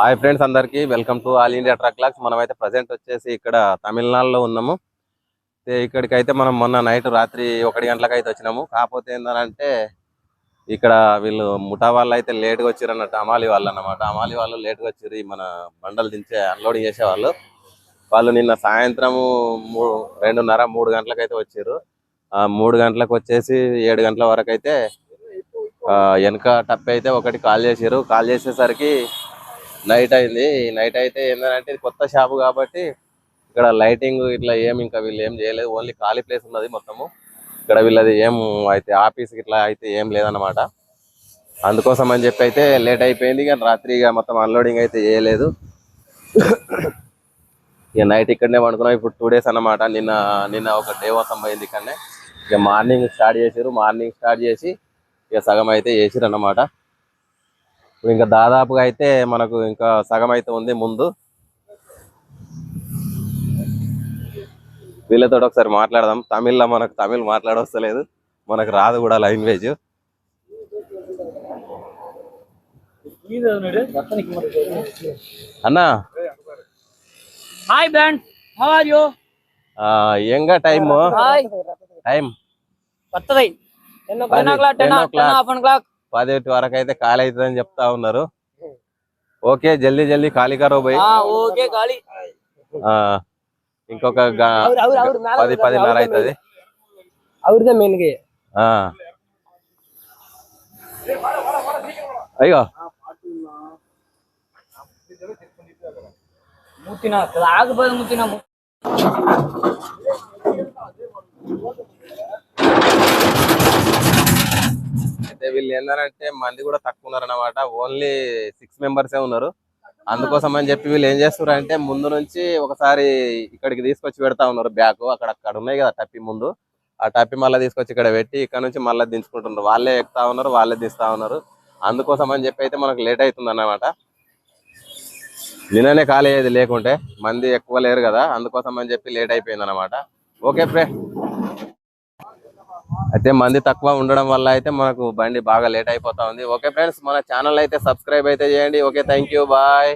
Hi friends అందరికీ. Welcome to all India truck locks మనమైతే present వచ్చేసి ఇక్కడ తమిళనాడులో ఉన్నాము. ఇక్కడికైతే మనం మొన్న నైట్ రాత్రి ఒకటి గంటలకైతే అయితే వచ్చినాము. కాకపోతే ఏంటంటే ఇక్కడ వీళ్ళు ముఠా వాళ్ళు అయితే లేట్గా వచ్చారు అన్నట్టు అమాలి వాళ్ళు అన్నమాట అమాలి వాళ్ళు లేట్గా వచ్చారు మన బండలు దించే అన్లోడింగ్ చేసేవాళ్ళు వాళ్ళు. నిన్న సాయంత్రము మూ రెండున్నర మూడు గంటలకైతే వచ్చారు. ఆ మూడు గంటలకు వచ్చేసి ఏడు గంటల వరకు అయితే వెనక టప్ అయితే ఒకటి కాల్ చేసారు. కాల్ చేసేసరికి నైట్ అయింది. నైట్ అయితే ఏంటంటే ఇది కొత్త షాపు కాబట్టి ఇక్కడ లైటింగ్ ఇట్లా ఏం ఇంకా వీళ్ళు ఏం చేయలేదు. ఓన్లీ ఖాళీ ప్లేస్ ఉన్నది మొత్తము. ఇక్కడ వీళ్ళది ఏం అయితే ఆఫీస్ ఇట్లా అయితే ఏం లేదన్నమాట. అందుకోసం అని చెప్పి అయితే లేట్ అయిపోయింది. కానీ రాత్రి ఇక మొత్తం అన్లోడింగ్ అయితే చేయలేదు. ఇక నైట్ ఇక్కడనే పండుకున్నాం. ఇప్పుడు టూ డేస్ అన్నమాట. నిన్న నిన్న ఒక డే మొత్తం పోయింది ఇక్కడనే. ఇక మార్నింగ్ స్టార్ట్ చేసారు మార్నింగ్ స్టార్ట్ చేసి ఇక సగం అయితే చేసిరు అన్నమాట. ఇప్పుడు ఇంకా దాదాపుగా అయితే మనకు ఇంకా సగం అయితే ఉంది ముందు. వీళ్ళతో ఒకసారి మాట్లాడదాం. తమిళ్ళో మనకు తమిళ్ మాట్లాడవస్తలేదు మనకు రాదు కూడా లాంగ్వేజ్ అన్నా. Hi band how are you time? Hi time కొత్తది ten o'clock ten 10 o'clock. Ten half clock పదిహేటి వరకు అయితే ఖాళీ అవుతుందని చెప్తా ఉన్నారు. ఓకే జల్దీ జల్దీ ఖాళీ కరో పోయి ఇంకొక పది పదిన్నర అవుతుంది అయ్యో. ముత్తినా వీళ్ళు ఏంటంటే మంది కూడా తక్కువ ఉన్నారు అనమాట ఓన్లీ సిక్స్ మెంబర్సే ఉన్నారు. అందుకోసం అని చెప్పి వీళ్ళు ఏం చేస్తున్నారు అంటే ముందు నుంచి ఒకసారి ఇక్కడికి తీసుకొచ్చి పెడతా ఉన్నారు బ్యాగ్. అక్కడ అక్కడ ఉన్నాయి కదా టప్పి ముందు. ఆ టప్పి మళ్ళీ తీసుకొచ్చి ఇక్కడ పెట్టి ఇక్కడ నుంచి మళ్ళీ దించుకుంటున్నారు. వాళ్ళే ఎక్కుతా ఉన్నారు వాళ్ళే తీస్తా ఉన్నారు. అందుకోసం అని చెప్పి అయితే మనకు లేట్ అవుతుంది అన్నమాట నిన్ననే ఖాళీ అయ్యేది లేకుంటే మంది ఎక్కువ లేరు కదా అందుకోసం అని చెప్పి లేట్ అయిపోయింది అనమాట ఓకే ఫ్రెండ్. అయితే మంది తక్కువ ఉండడం వల్ల అయితే మనకు బండి బాగా లేట్ అయిపోతా ఉంది. ఓకే ఫ్రెండ్స్ మన ఛానల్ అయితే సబ్స్క్రైబ్ అయితే చేయండి. Okay thank you bye.